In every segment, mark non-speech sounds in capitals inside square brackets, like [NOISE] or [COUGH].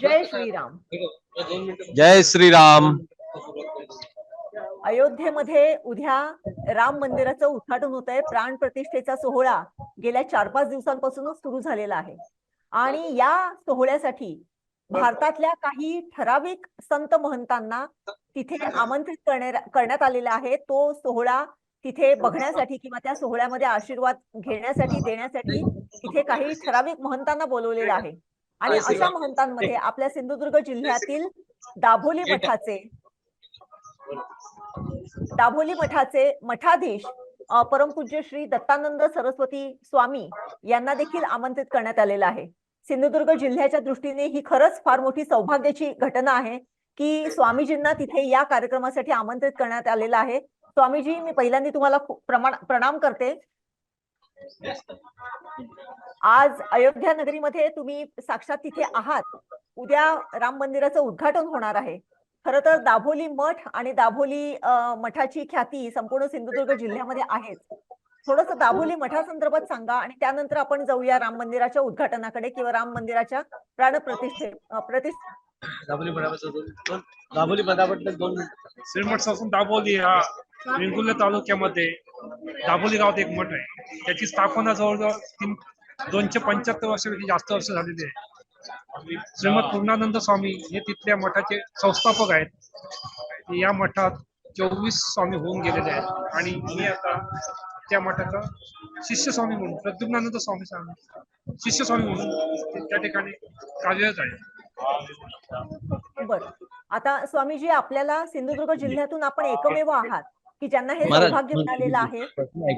जय श्रीराम. जय श्रीराम. अयोध्येमध्ये उद्या राम मंदिराचं उद्घाटन होत आहे. प्राण प्रतिष्ठेचा सोहळा गेल्या चार पाच दिवसांपासूनच सुरू झालेला आहे. आणि या सोहळ्यासाठी भारतातल्या काही ठराविक संत महंतांना तिथे आमंत्रित करण्या- करण्यात आलेला आहे. तो सोहळा तिथे बघण्यासाठी किंवा त्या सोहळ्यामध्ये आशीर्वाद घेण्यासाठी देण्यासाठी तिथे काही ठराविक महंतांना बोलवलेलं आहे. आणि अशा महंतांमध्ये [LAUGHS] आपल्या सिंधुदुर्ग जिल्ह्यातील दाभोली मठाचे दाभोली मठाचे मठाधीश परमपूज्य श्री दत्तानंद सरस्वती स्वामी यांना देखील आमंत्रित करण्यात आलेलं आहे. सिंधुदुर्ग जिल्ह्याच्या दृष्टीने ही खरंच फार मोठी सौभाग्याची घटना आहे की स्वामीजींना तिथे या कार्यक्रमासाठी आमंत्रित करण्यात आलेलं आहे. स्वामीजी मी पहिल्यांदा तुम्हाला प्रमाण प्रणाम करते. आज अयोध्या नगरीमध्ये तुम्ही साक्षात तिथे आहात. उद्या राम मंदिराचं उद्घाटन होणार आहे. खरं तर दाभोली मठ आणि दाभोली मठाची ख्याती संपूर्ण सिंधुदुर्ग जिल्ह्यामध्ये आहेच. थोडस दाभोली मठासंदर्भात सांगा आणि त्यानंतर आपण जाऊया राम मंदिराच्या उद्घाटनाकडे किंवा राम मंदिराच्या प्राणप्रतिष्ठे प्रतिष्ठा प्रतिष्ठे दाबोली मठाबद्दल दोन दोन दाबोली दोन मिनिटं. श्रीमठ संस्थान हा वेंगुर्ला तालुक्यामध्ये दाबोली गावात एक मठ आहे. त्याची स्थापना जवळजवळ तीन दोनशे पंच्याहत्तर वर्षापेक्षा जास्त वर्ष झालेली आहे. श्रीमद पूर्णानंद स्वामी हे तिथल्या मठाचे संस्थापक आहेत. या मठात चोवीस स्वामी होऊन गेलेले आहेत. आणि मी आता त्या मठाचा शिष्य स्वामी म्हणून प्रद्युम्नानंद स्वामी स्वामी शिष्य स्वामी म्हणून त्या ठिकाणी कार्यरत आहे. बर. आता स्वामीजी आपल्याला सिंधुदुर्ग जिल्ह्यातून आपण एकमेव आहात की ज्यांना हे सौभाग्य मिळालेलं आहे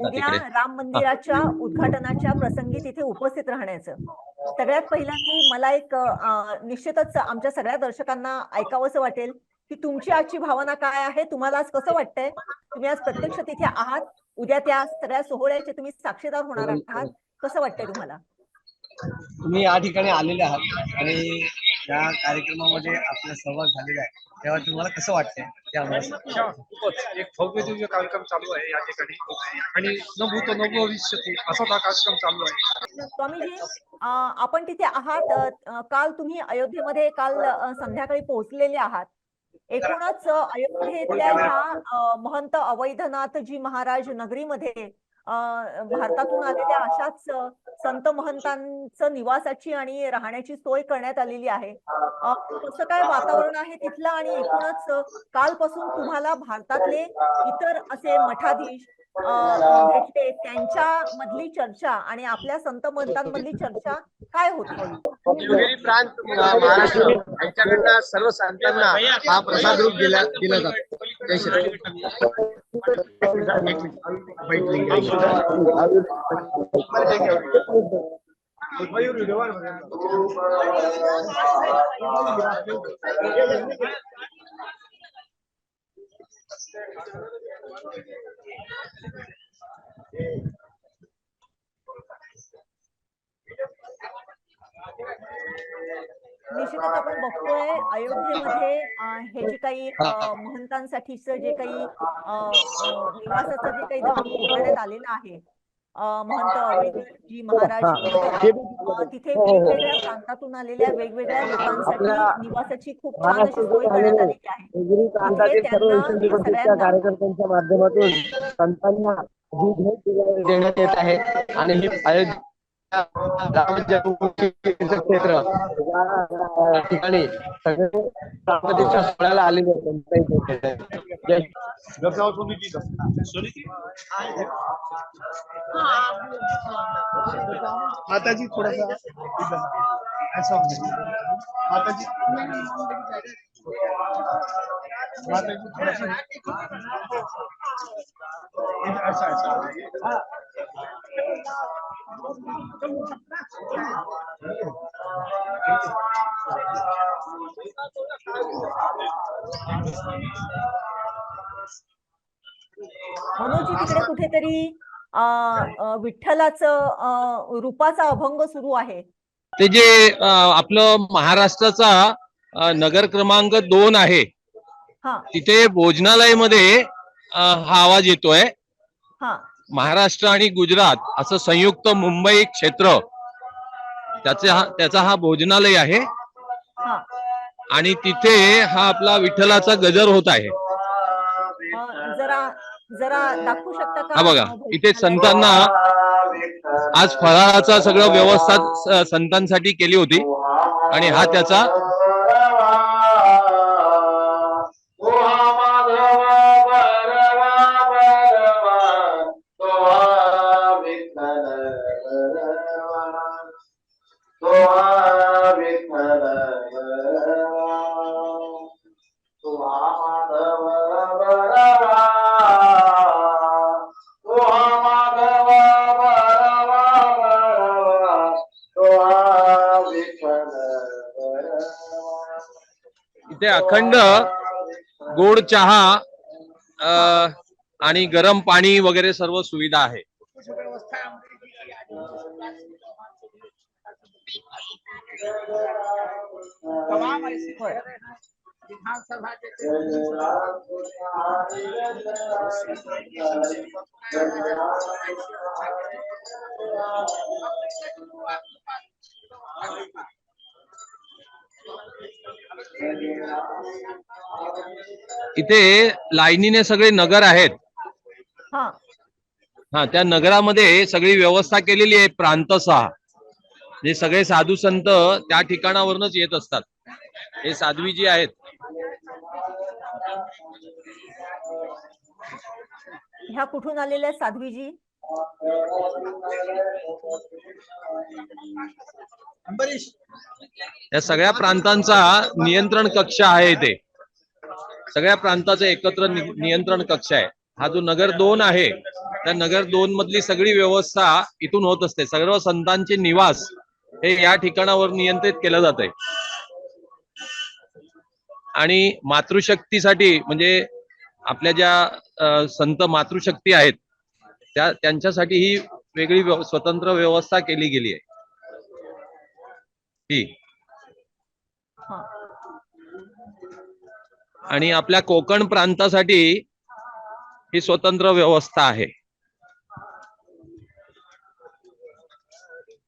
उद्या राम मंदिराच्या उद्घाटनाच्या प्रसंगी तिथे उपस्थित राहण्याचं. सगळ्यात पहिल्यांदा मला एक निश्चितच आमच्या सगळ्या दर्शकांना ऐकावंसं वाटेल की तुमची आजची भावना काय आहे तुम्हाला आज कसं वाटतंय? तुम्ही आज प्रत्यक्ष तिथे आहात उद्या त्या सगळ्या सोहळ्याचे तुम्ही साक्षीदार होणार आहात कसं वाटतंय तुम्हाला? तुम्ही या ठिकाणी आलेले आहात आणि या कार्यक्रमामध्ये आपला सहभाग झालेला आहे. तेव्हा तुम्हाला कसं वाटतंय? ते आम्हाला खूपच एक भव्य दिव्य कार्यक्रम चालू आहे या ठिकाणी. आणि न भूत न भविष्यती असा हा कार्यक्रम चालू आहे. स्वामीजी आपण तिथे आहात. काल तुम्ही अयोध्येमध्ये काल संध्याकाळी पोहोचलेले आहात. एकूणच अयोध्येतल्या ह्या महंत अवैधनाथजी महाराज नगरीमध्ये भारतातून आलेल्या अशाच संत महंतांचं निवासाची आणि राहण्याची सोय करण्यात आलेली आहे. कसं काय वातावरण आहे तिथलं आणि एकूणच कालपासून तुम्हाला भारतातले इतर असे मठाधीश अं, भेटले त्यांच्या मधली चर्चा आणि आपल्या संत महंतांमधली चर्चा काय होती? शिवगिरी प्रांत महाराष्ट्र यांच्याकडनं सर्व संतांना हा प्रसाद रूप दिला दिला जातो. जय एक मिनिट. निश्चितच आपण बघतोय अयोध्येमध्ये हे जे काही महंतांसाठीच जे काही निवासाचं जे काही उभारण्यात आलेलं आहे महंत अवैधजी महाराज तिथे वेगवेगळ्या प्रांतातून आलेल्या वेगवेगळ्या लोकांसाठी निवासाची खूप छान अशी सोय करण्यात आलेली आहे कार्यकर्त्यांच्या माध्यमातून संतांना देण्यात येत आहे आणि क्षेत्र ठिकाणी सगळे सोहळ्याला आलेले माताजी थोडासा माताजी मनोजी तिकडे कुठेतरी विठ्ठलाचं रूपाचा अभंग सुरू आहे. ते जे आपलं महाराष्ट्राचा नगर क्रमांक दोन आहे तिथे भोजनालयमध्ये हा आवाज येतोय. हा. महाराष्ट्र आणि गुजरात असं संयुक्त मुंबई क्षेत्र त्याचे हा त्याचा हा भोजनालय आहे. आणि तिथे हा आपला विठ्ठलाचा गजर होत आहे. अ, जरा जरा दाखवू शकता का? हा बघा इथे? संतांना आज फराळाचा सगळं व्यवस्था संतांसाठी केली होती. आणि हा त्याचा इथे अखंड गोड चहा अ, आणि गरम पाणी वगैरे सर्व सुविधा आहे. इथे लाईनीने सगळे नगर आहेत. हा. हा त्या नगरामध्ये सगळी व्यवस्था केलेली आहे प्रांत सहा. जे सगळे साधू संत त्या ठिकाणावरूनच येत असतात. हे साध्वी जी आहेत. ह्या कुठून आलेल्या साध्वीजी? या सगळ्या प्रांतांचा नियंत्रण कक्ष आहे इथे. सगळ्या प्रांताचा एकत्र नियंत्रण कक्ष आहे. हा जो नगर दोन आहे त्या नगर दोन मधली सगळी व्यवस्था इथून होत असते. सर्व संतांचे निवास हे या ठिकाणावर नियंत्रित केलं जात आहे आणि मातृशक्तीसाठी म्हणजे आपल्या ज्या संत मातृशक्ती आहेत त्या त्यांच्यासाठी ही वेगळी स्वतंत्र व्यवस्था केली गेली आहे. ही. आणि आपल्या कोकण प्रांतासाठी ही स्वतंत्र व्यवस्था आहे.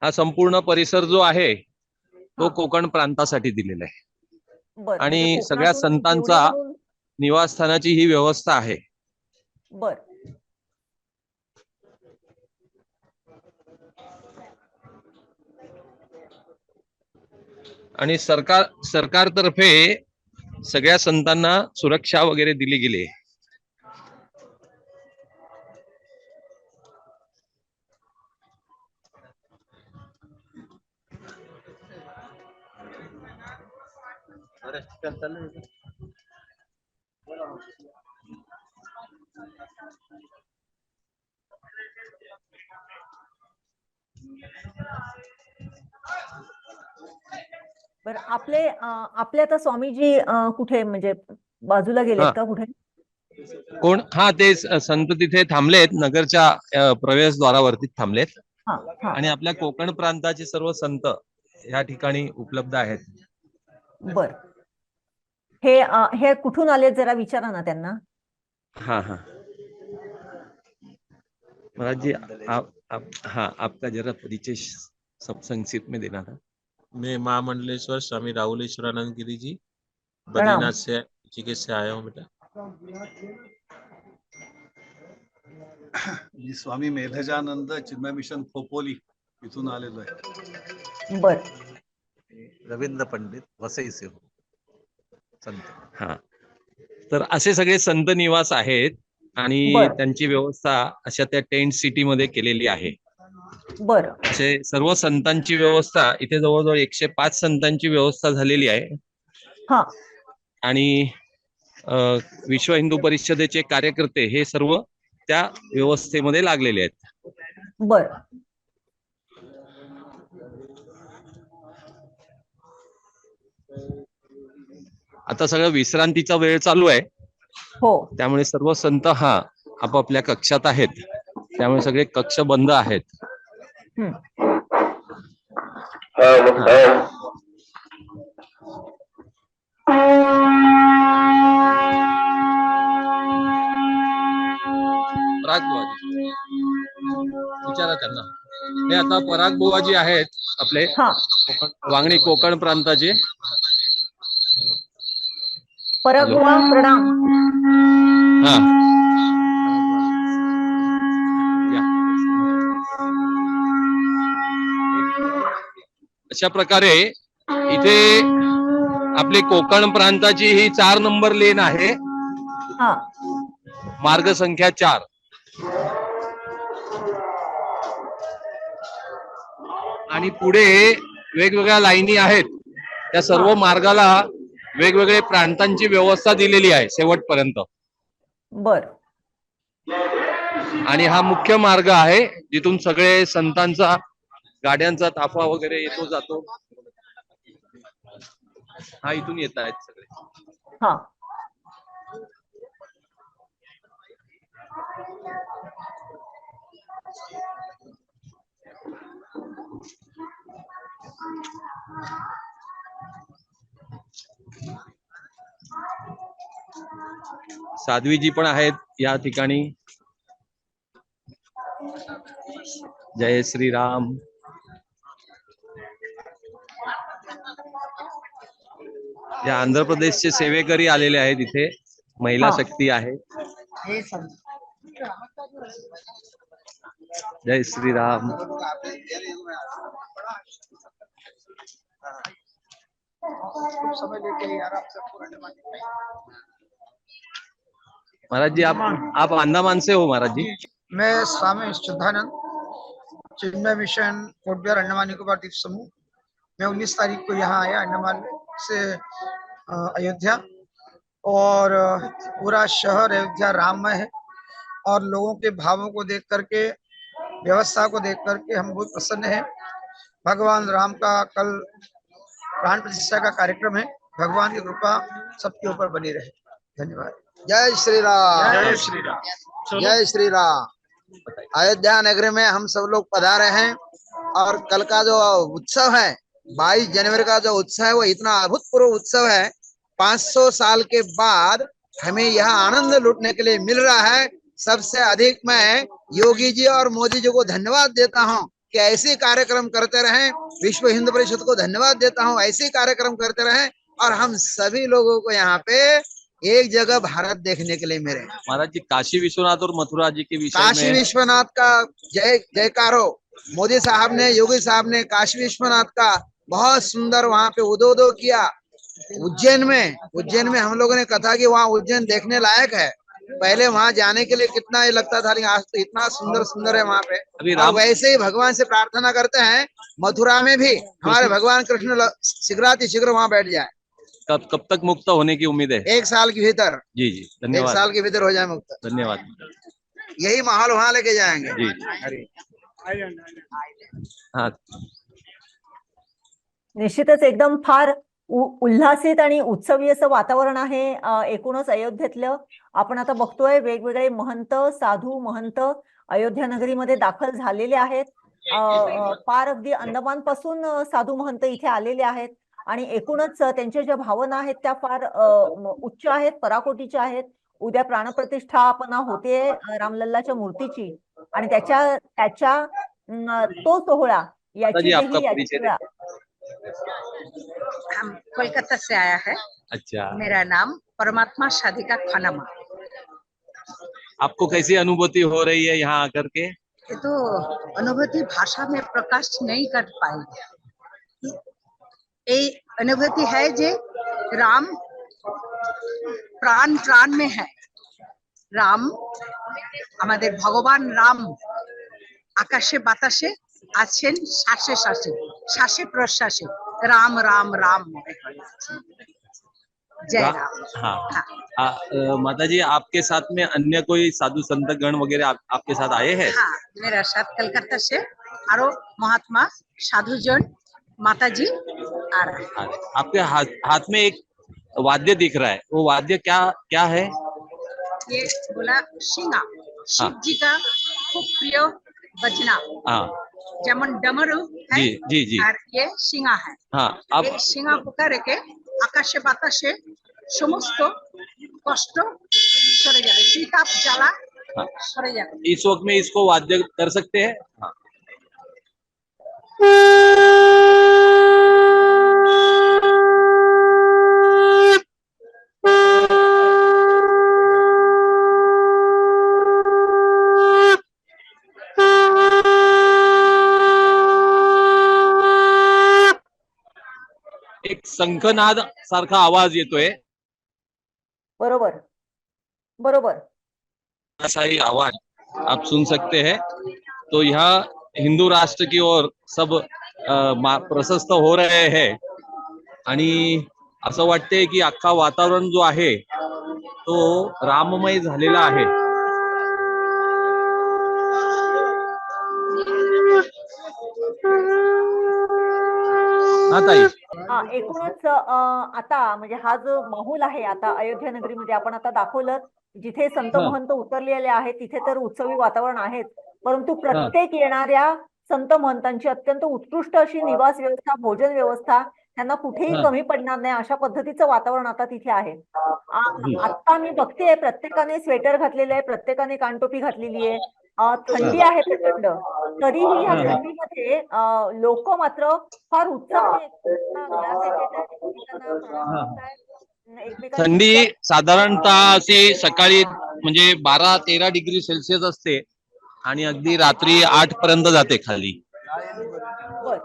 हा संपूर्ण परिसर जो आहे तो. कोकण प्रांतासाठी दिलेला आहे. आणि म्हणजे सगळ्या संतांचा- निवासस्थानाची ही व्यवस्था आहे. बर. आणि सरकार सरकारतर्फे सगळ्या संतांना सुरक्षा वगैरे दिली गेली. बर आपले आपले आता स्वामीजी कुठे म्हणजे बाजूला. गेलेत का कुठे? कोण? हा ते संत तिथे थांबलेत नगरच्या प्रवेशद्वारावरती थांबलेत. आणि आपल्या कोकण प्रांताचे सर्व संत या ठिकाणी उपलब्ध आहेत. बर. हे हे कुठून आले जरा विचारा ना त्यांना. हाँ हाँ. महाराज जी आप, आप हाँ आपका जरा परिचय सब संक्षिप्त में देना था. मैं महामंडलेश्वर स्वामी राहुलेश्वरानंद गिरी जी। बद्रीनाथ से ऋषिकेश से आया हूँ बेटा? मी स्वामी मेधजानंद चिन्मय मिशन खोपोली इथून आलेलो आहे. बर. रवींद्र पंडित वसई से हो. संत. हाँ. तर असे सगळे संत निवास आहेत आणि. त्यांची व्यवस्था अशा त्या टेंट सिटी मध्ये केलेली आहे. बर. असे सर्व संतांची व्यवस्था इथे जवळजवळ एकशे पाच संतांची व्यवस्था झालेली आहे. हा. आणि विश्व हिंदू परिषदेचे कार्यकर्ते हे सर्व त्या व्यवस्थेमध्ये लागलेले आहेत. बर. आता सगळं विश्रांतीचा वेळ चालू आहे. हो. त्यामुळे सर्व संत हा आपापल्या कक्षात आहेत. त्यामुळे सगळे कक्ष बंद आहेत. हम्म. पराग बुवाजी विचारा त्यांना. हे आता पराग बुवाजी आहेत आपले हा. कोकण वांगणी कोकण प्रांताचे. परगवा प्रणाम. हा. अशा प्रकारे इथे आपली कोकण प्रांताची ही चार नंबर लेन आहे. हा. मार्ग संख्या चार. आणि पुढे वेगवेगळ्या लाईनी आहेत. त्या सर्व मार्गाला वेगवेगळे प्रांतांची व्यवस्था दिलेली आहे शेवटपर्यंत. बर. आणि हा मुख्य मार्ग आहे जिथून सगळे संतांचा गाड्यांचा ताफा वगैरे येतो जातो. हा इथून येत आहेत सगळे. हा. साध्वीजी पण आहेत या ठिकाणी. जय श्रीराम. या आंध्र प्रदेशचे सेवेकरी आलेले आहेत इथे महिला हा. शक्ती आहे. जय श्रीराम. महाराज जी आप आप अंडमान से हो महाराज जी मैं स्वामी शुद्धानंद चिन्मय मिशन पोर्टबियर अंडमान निकोबार द्वीप समूह। मैं उन्नीस तारीख को यहाँ आया अंडमान से अयोध्या और पूरा शहर अयोध्या राममय है और लोगों के भावों को देख करके व्यवस्था को देख करके हम बहुत प्रसन्न हैं। भगवान राम का कल प्राण प्रतिष्ठा का कार्यक्रम है। भगवान की कृपा सबके ऊपर बनी रहे। धन्यवाद। जय श्री राम जय श्री राम जय श्री राम अयोध्या नगरी में हम सब लोग पधारे हैं और कल का जो उत्सव है 22 जनवरी का जो उत्सव है वो इतना अभूतपूर्व उत्सव है। 500 साल के बाद हमें यह आनंद लूटने के लिए मिल रहा है। सबसे अधिक मैं योगी जी और मोदी जी को धन्यवाद देता हूँ कि ऐसे कार्यक्रम करते रहें। विश्व हिंदू परिषद को धन्यवाद देता हूँ ऐसे कार्यक्रम करते रहें और हम सभी लोगों को यहाँ पे एक जगह भारत देखने के लिए मेरे महाराज जी काशी विश्वनाथ और मथुरा जी के विषय काशी विश्वनाथ का जय जयकार। हो मोदी साहब ने योगी साहब ने काशी विश्वनाथ का बहुत सुंदर वहाँ पे उदोदो किया। उज्जैन में उज्जैन में हम लोगों ने कथा कि वहाँ उज्जैन देखने लायक है। पहले वहाँ जाने के लिए कितना ये लगता था लेकिन आज तो इतना सुंदर सुंदर है वहाँ पे। अभी राम वैसे ही भगवान से प्रार्थना करते हैं मथुरा में भी हमारे भगवान कृष्ण शीघ्राति शीघ्र वहाँ बैठ जाए। कब कब तक मुक्त होने की उम्मीद है? एक साल के भीतर। जी जी एक साल के भीतर हो जाए मुक्त। धन्यवाद। यही माहौल वहाँ लेके जाएँगे। जी जी। हा। निश्चितच एकदम फार उल्हासित आणि उत्सवी असं वातावरण आहे एकूणच अयोध्येतलं. आपण आता बघतोय वेगवेगळे महंत साधू महंत अयोध्या नगरीमध्ये दाखल झालेले आहेत. पार अगदी अंदमानपासून साधू महंत इथे आलेले आहेत. आणि एकूणच त्यांच्या ज्या भावना आहेत त्या फार उच्च आहेत पराकोटीच्या आहेत. उद्या प्राणप्रतिष्ठापना होते रामलल्लाच्या मूर्तीची. आणि त्याच्या त्याच्या तो सोहळा याची जी, आपका देखील याची परिचय वेळा हम कोलकाता से आया है अच्छा मेरा नाम परमात्मा शाधिका खानामा आपको कैसी अनुभूति हो रही है यहाँ आकर के ये तो अनुभूति भाषा में प्रकाश नहीं कर पाएंगे ये अनुभूति है जे राम प्राण प्राण में है রাম আমাদের ভগবান রাম আকাশে বাতাসে আছেন শ্বাসে শ্বাসে শ্বাসে প্রশ্বাসে রাম রাম রাম মনে হয় জয় रा- রাম हाँ हाँ। आ, अ, माता जी आपके साथ में अन्य कोई साधु संत गण वगैरह आप, आपके साथ आए हैं हाँ मेरा साथ कलकत्ता से आरो महात्मा साधुजन माताजी आ रहा है अरे, आपके हाथ हाथ में एक वाद्य दिख रहा है वो वाद्य क्या क्या है ये बोला सिंगा शिव जी का खूब प्रिय बजना हाँ যেমন ডমরু है जी जी जी আর ये সিংহা है हाँ आप এই সিংহা পোকা রেখে আকাশে বাতাসে সমস্ত কষ্ট সরে যাবে শীতাপ জ্বালা हाँ। সরে যাবে इस वक्त में इसको वाद्य कर सकते हैं हाँ शंखनाद सारखा आवाज येतोय. बरोबर. बरोबर. ऐसा ही आवाज आप सुन सकते हैं. तो यहाँ हिंदू राष्ट्र की ओर सब प्रशस्त हो रहे हैं. आणि असं वाटतंय की अख्खा वातावरण जो आहे तो राममय झालेला आहे. हा ताई. एकूणच आता म्हणजे हा जो माहोल आहे आता अयोध्या नगरीमध्ये आपण आता दाखवलं जिथे संत. महंत उतरलेले आहेत तिथे तर उत्सवी वातावरण आहेच परंतु प्रत्येक येणाऱ्या संत महंतांची अत्यंत उत्कृष्ट अशी निवास व्यवस्था भोजन व्यवस्था त्यांना कुठेही. कमी पडणार नाही अशा पद्धतीचं वातावरण आता तिथे आहे. आता मी बघतेय प्रत्येकाने स्वेटर घातलेले आहे प्रत्येकाने कानटोपी घातलेली आहे थंडी आहे प्रचंड. तरीही हा. थंडीमध्ये लोक मात्र फार हा. एकमेकांची थंडी साधारणतः अशी सकाळी म्हणजे बारा तेरा डिग्री सेल्सिअस असते आणि अगदी रात्री आठ पर्यंत जाते खाली. बर.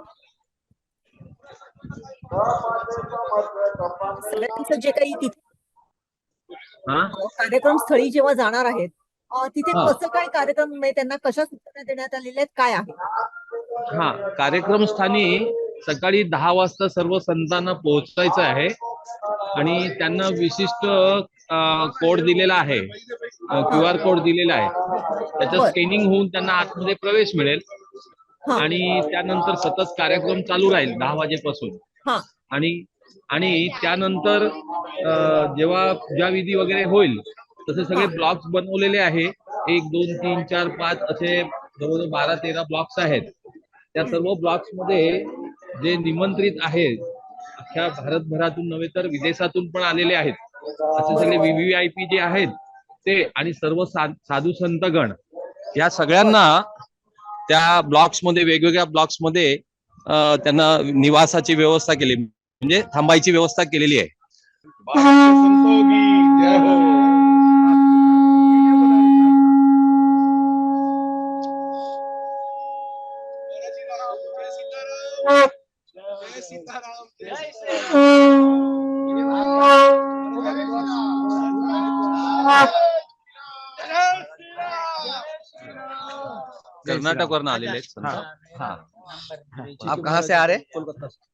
सगळ्यांचं जे काही तिथे हा? कार्यक्रम स्थळी जेव्हा जाणार आहेत तिथे. कसं काय कार्यक्रम म्हणजे त्यांना कशा सूचना देण्यात आलेल्या आहेत काय आहे हा कार्यक्रम स्थानी सकाळी दहा वाजता सर्व संतांना पोहोचायचं आहे आणि त्यांना विशिष्ट कोड दिलेला आहे क्यू आर कोड दिलेला आहे त्याचं. स्कॅनिंग होऊन त्यांना आतमध्ये प्रवेश मिळेल. आणि त्यानंतर सतत कार्यक्रम चालू राहील दहा वाजेपासून. आणि आणि त्यानंतर जेव्हा पूजा विधी वगैरे होईल तसे सगळे ब्लॉक्स बनवलेले आहे. एक दोन तीन चार पाच असे जवळजवळ बारा तेरा ब्लॉक्स आहेत. त्या सर्व ब्लॉक्समध्ये जे निमंत्रित आहेत अख्ख्या भारतभरातून नव्हे तर विदेशातून पण आलेले आहेत. असे सगळे व्हीव्हीआयपी जे आहेत ते आणि सर्व साधू संतगण या सगळ्यांना त्या ब्लॉक्समध्ये वेगवेगळ्या ब्लॉक्समध्ये त्यांना निवासाची व्यवस्था केली. म्हणजे थांबायची व्यवस्था केलेली आहे. कर्नाटक वरून आलेले आहेत संत. हा आप कहाँ से आ रहे? हैं।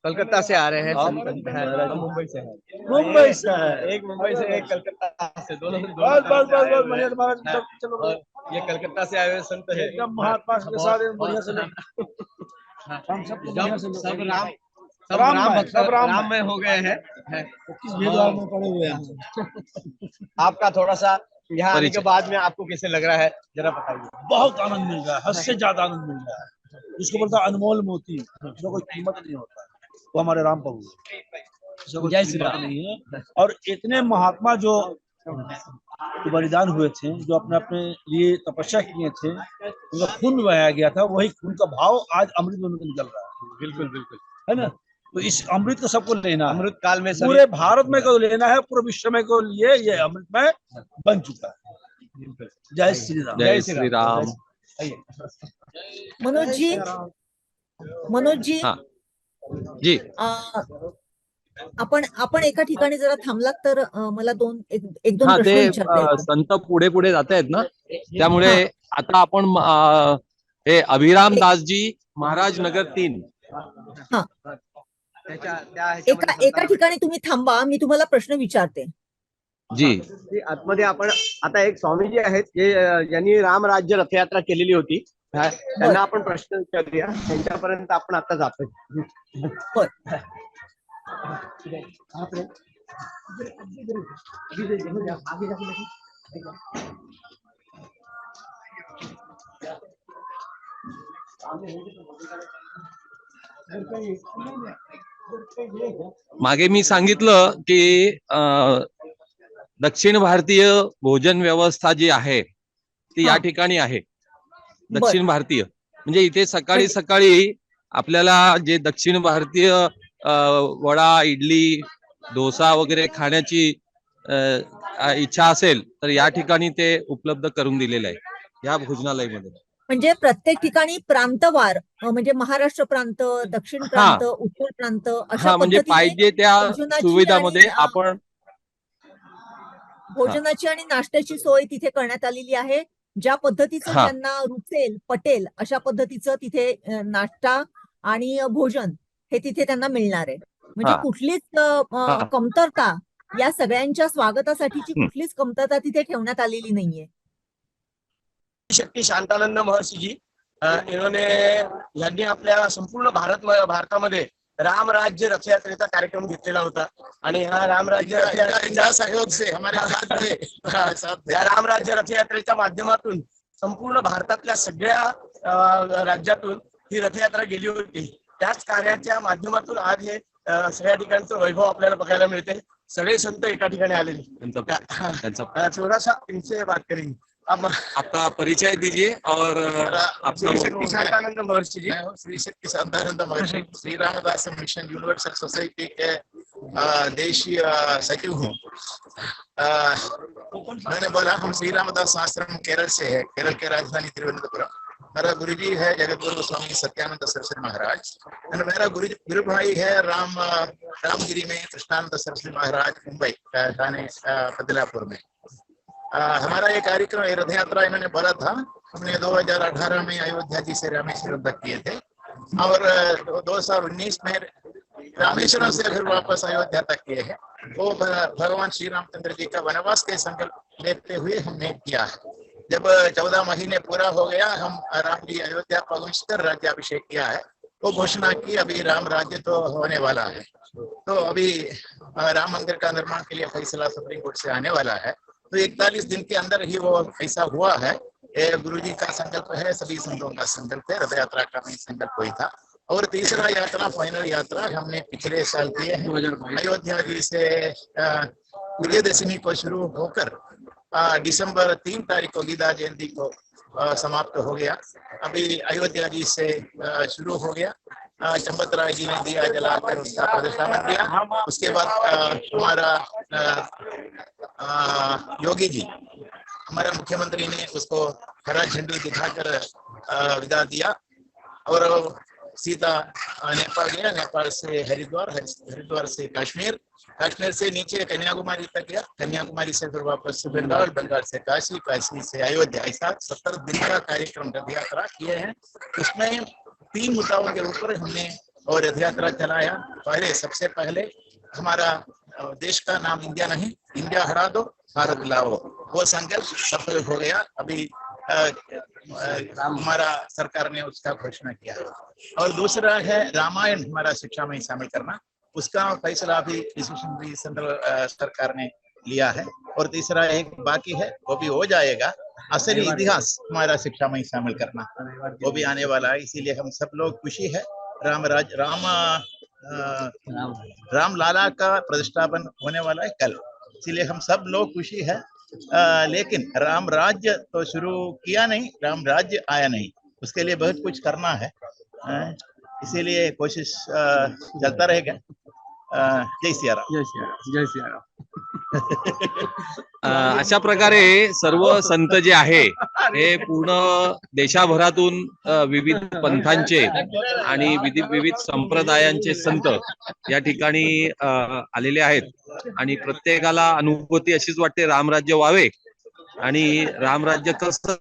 कलकत्ता से आ रहे हैं। मुंबई से। है मुंबई से। एक मुंबई से एक कलकत्ता से। दोनों बढ़िया बात, हाँ। चलो। ये कलकत्ता से आए हुए संत है। एकदम महात्मा के साथ बढ़िया से हाँ। हम सब सब राम सब राम राम में, भक्त राम राम में हो गए हैं। हैं। किस भेदभाव में पड़े हुए हैं। आपका थोड़ा सा यहाँ आने के बाद में आपको कैसे लग रहा है जरा बताइए। बहुत आनंद मिल रहा है हद से ज़्यादा आनंद मिल रहा है। जिसको बोलता है अनमोल मोती जिसका कोई कीमत नहीं होता वो हमारे राम प्रभु हैं। जिसका कोई कीमत नहीं है। और इतने महात्मा जो बलिदान हुए थे जो अपने अपने लिए तपस्या किए थे उनका खून बहाया गया था वही खून का भाव आज अमृत में निकल रहा है। बिल्कुल बिल्कुल। है ना? तो इस अमृत को सबको लेना अमृत काल में पूरे भारत में को लेना है पूरे विश्व में को लिए ये अमृत में बन चुका है। जय श्री राम। जय श्री राम। मनोज जी मनोज जी हा। जी। आपण आपण एका ठिकाणी जरा थांबलात तर मला दोन एक एक दोन हा प्रश्न ते. संत पुढे पुढे जात आहेत ना? त्यामुळे आता आपण अं, हे अभिराम दासजी महाराज नगर तीन. एका एका ठिकाणी तुम्ही थांबा मी तुम्हाला प्रश्न विचारते. जी. आतमध्ये आपण आता एक स्वामीजी आहेत जे अं, ज्यांनी राम राज्य रथयात्रा केलेली होती. हा, त्यांना आपण प्रश्न विचारूया. त्यांच्यापर्यंत आपण आता बर. मागे मी सांगितलं की दक्षिण भारतीय भोजन व्यवस्था जी आहे ती या. ठिकाणी आहे. दक्षिण भारतीय. म्हणजे इथे सकाळी सकाळी आपल्याला जे दक्षिण भारतीय वडा इडली डोसा वगैरे खाण्याची इच्छा असेल तर या ठिकाणी ते उपलब्ध करून दिलेलं आहे या भोजनालयमध्ये. म्हणजे प्रत्येक ठिकाणी प्रांतवार म्हणजे महाराष्ट्र प्रांत दक्षिण प्रांत उत्तर प्रांत अशा म्हणजे पाहिजे त्या सुविधामध्ये आपण भोजनाची आणि नाश्त्याची सोय तिथे करण्यात आलेली आहे ज्या पद्धतीचं. त्यांना रुचेल पटेल अशा पद्धतीचं तिथे नाश्ता आणि भोजन हे तिथे त्यांना मिळणार आहे म्हणजे. कुठलीच. कमतरता या सगळ्यांच्या स्वागतासाठीची. कुठलीच कमतरता तिथे ठेवण्यात आलेली नाहीये शक्ती शांतानंद महर्षी जी अ, इन्होंने यांनी आपल्या संपूर्ण भारत भारतामध्ये राम राज्य रथयात्रेचा कार्यक्रम घेतलेला होता. आणि हा राम राज्य रथयात्रेच्या सहयोग से हमारे साथ थे. या राम राज्य रथयात्रेच्या माध्यमातून संपूर्ण भारतातल्या सगळ्या राज्यातून ही रथयात्रा गेली होती. त्याच कार्याच्या माध्यमातून आज हे सगळ्या ठिकाणचं वैभव आपल्याला बघायला मिळते सगळे संत एका ठिकाणी आलेले. त्यांचा त्यांचा अ, थोड़ा सा इनसे बात करेंगे अब आपका परिचय दीजिए और शक्ति महर्षि जी। Shri Shakti Shantananda Maharshi. Shri Ramdas mission universal society के देशीय सचिव हूँ। मैंने बोला हम श्री रामदास आश्रम केरल से है केरल के राजधानी तिरुवनंतपुरम। मेरा गुरु जी है जगत गुरु स्वामी सत्यानंद सरस्वती महाराज। और मेरा गुरु गुरु भाई है राम रामगिरी में कृष्णानंद सरस्वती महाराज मुंबई थाने बदलापुर में। अ, हमारा ये कार्यक्रम रथ यात्रा इन्होंने बोला था। हमने 2018 में अयोध्या जी से रामेश्वरम तक किए थे। और दो हज़ार उन्नीस में रामेश्वरम से फिर वापस अयोध्या तक किए हैं। वो भगवान श्री रामचंद्र जी का वनवास के संकल्प लेते हुए हमने किया है। जब चौदह महीने पूरा हो गया हम राम जी अयोध्या पहुँच कर राज्याभिषेक किया है। वो घोषणा की अभी राम राज्य तो होने वाला है। तो अभी राम मंदिर का निर्माण के लिए फैसला सुप्रीम कोर्ट से आने वाला है। तो इकतालीस दिन के अंदर ही वो ऐसा हुआ है। गुरु जी का संकल्प है, सभी संतों का संकल्प है रथ यात्रा का भी संकल्प हुई था। और तीसरा यात्रा फाइनल यात्रा हमने पिछले साल किए हैं। अयोध्या जी से विजयदशमी को शुरू होकर दिसंबर तीन तारीख को गीता जयंती को समाप्त हो गया। अभी अयोध्या जी से शुरू हो गया। चंपत राय जी ने दिया जलाकर उसका प्रदर्शन किया। उसके बाद हमारा योगी जी, हमारे मुख्यमंत्री ने उसको हरा झंडी दिखाकर विदा दिया। और सीधा नेपाल गया, नेपाल से हरिद्वार हरिद्वार से कश्मीर। कश्मीर से नीचे कन्याकुमारी तक गया। कन्याकुमारी से फिर वापस से बंगाल बंगाल से काशी काशी से अयोध्या, ऐसा सत्तर दिन का कार्यक्रम रथ यात्रा किए हैं। उसमें तीन मुद्दाओं के ऊपर हमने और रथ यात्रा चलाया। पहले, सबसे पहले, हमारा देश का नाम इंडिया नहीं, इंडिया हरा दो, भारत लाओ। वो संकल्प सफल हो गया। अभी हमारा सरकार ने उसका घोषणा किया। और दूसरा है, रामायण हमारा शिक्षा में शामिल करना। उसका फैसला भी सेंट्रल सरकार ने लिया है। और तीसरा एक बाकी है, वो भी हो जाएगा। असली इतिहास हमारा शिक्षा में शामिल करना। वो भी आने वाला है इसीलिए हम सब लोग खुशी है। राम राज राम अ, राम लाला। का प्रतिष्ठापन होने वाला है कल। इसीलिए हम सब लोग खुशी है। अ, लेकिन राम राज्य तो शुरू किया नहीं राम राज्य आया नहीं। उसके लिए बहुत कुछ करना है। इसीलिए कोशिश चलता रहेगा। जय सिया राम। जय सिया राम। जय श्री राम। अशा प्रकारे सर्व संत जे आहे हे पूर्ण देशाभरातून विविध पंथांचे आणि विविध विविध संप्रदायांचे संत या ठिकाणी आलेले आहेत. आणि प्रत्येकाला अनुभूती अशीच वाटते रामराज्य व्हावे. आणि रामराज्य कसं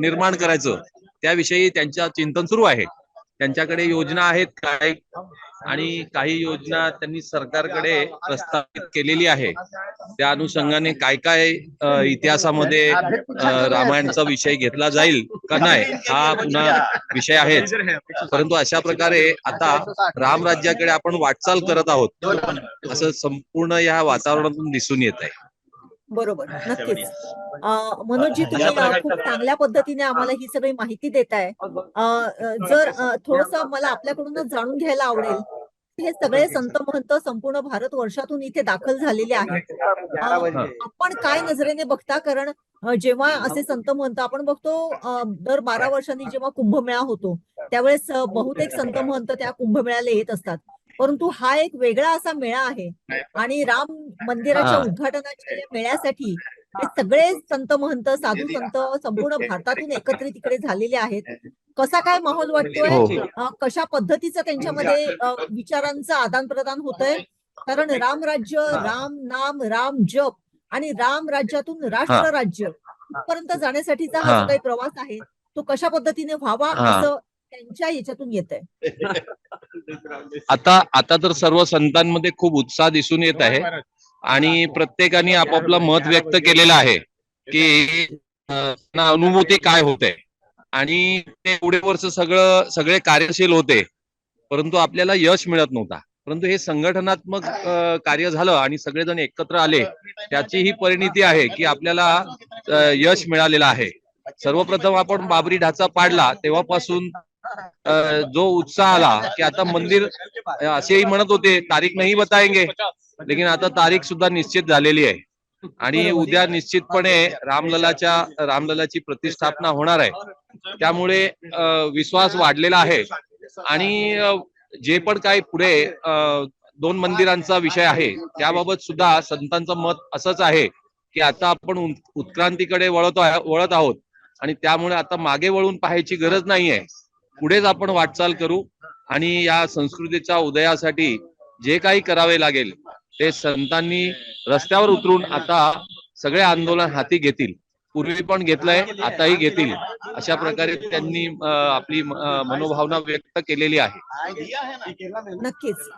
निर्माण करायचं त्याविषयी त्यांच्या चिंतन सुरू आहे. त्यांच्याकडे योजना आहेत काही आणि काही योजना त्यांनी सरकारकडे प्रस्तावित केलेली आहे. त्या अनुषंगाने काय काय इतिहासामध्ये रामायणचा विषय घेतला जाईल का नाही हा पुन्हा विषय आहे परंतु अशा प्रकारे आता रामराज्याकडे आपण वाटचाल करत आहोत. असं संपूर्ण या वातावरणातून दिसून येत आहे. बरोबर. नक्कीच. अं, मनोजजी तुम्ही खूप चांगल्या पद्धतीने आम्हाला ही सगळी माहिती देताय. अं, जर थोडस मला आपल्याकडूनच जाणून घ्यायला आवडेल हे सगळे संत महंत संपूर्ण भारत वर्षातून इथे दाखल झालेले आहेत. आपण काय नजरेने बघता? कारण जेव्हा असे संत महंत आपण बघतो दर बारा वर्षांनी जेव्हा कुंभमेळा होतो त्यावेळेस बहुतेक संत महंत त्या कुंभमेळ्याला येत असतात. परंतु हा एक वेगळा असा मेळा आहे आणि राम मंदिराच्या. उद्घाटनाच्या या मेळ्यासाठी हे सगळे संत महंत साधू संत संपूर्ण भारतातून एकत्रित इकडे झालेले आहेत कसा काय माहोल वाटतोय हो. कशा पद्धतीचं त्यांच्यामध्ये विचारांचं आदान प्रदान होतंय कारण राम राज्य राम नाम राम जप आणि राम राज्यातून राष्ट्र राज्य पर्यंत जाण्यासाठीचा हा. जो काही प्रवास आहे तो कशा पद्धतीने व्हावा. असं त्यांच्या याच्यातून येत आहे [LAUGHS] आता आता तर सर्व संतांमध्ये खूप उत्साह दिसून येत आहे. आणि प्रत्येकाने आपापलं मत व्यक्त केलेलं आहे की अनुभूती काय होते? आणि ते एवढे वर्ष सगळं सगळे कार्यशील होते परंतु आपल्याला यश मिळत नव्हता. परंतु हे संघटनात्मक कार्य झालं आणि सगळेजण एकत्र आले त्याची ही परिणिती आहे की आपल्याला यश मिळालेलं आहे. सर्वप्रथम आपण बाबरी ढाचा पाडला तेव्हापासून जो उत्साह आला की आता मंदिर असेही म्हणत होते तारीख नाही बताएंगे लेकिन आता तारीख सुद्धा निश्चित झालेली आहे. आणि उद्या निश्चितपणे रामललाच्या रामललाची प्रतिष्ठापना होणार आहे. त्यामुळे विश्वास वाढलेला आहे. आणि जे पण काही पुढे दोन मंदिरांचा विषय आहे त्याबाबत सुद्धा संतांचं मत असंच आहे की आता आपण उत- उत्क्रांतीकडे वळत वळत आहोत. आणि त्यामुळे आता मागे वळून पाहायची गरज नाहीये. पुढेच आपण वाटचाल करू आणि या संस्कृतीच्या उदयासाठी जे काही करावे लागेल ते संतांनी रस्त्यावर उतरून आता सगळे आंदोलन हाती घेतील. पूर्वी पण घेतलंय आताही घेतील. अशा प्रकारे त्यांनी आपली मनोभावना व्यक्त केलेली आहे. नक्कीच.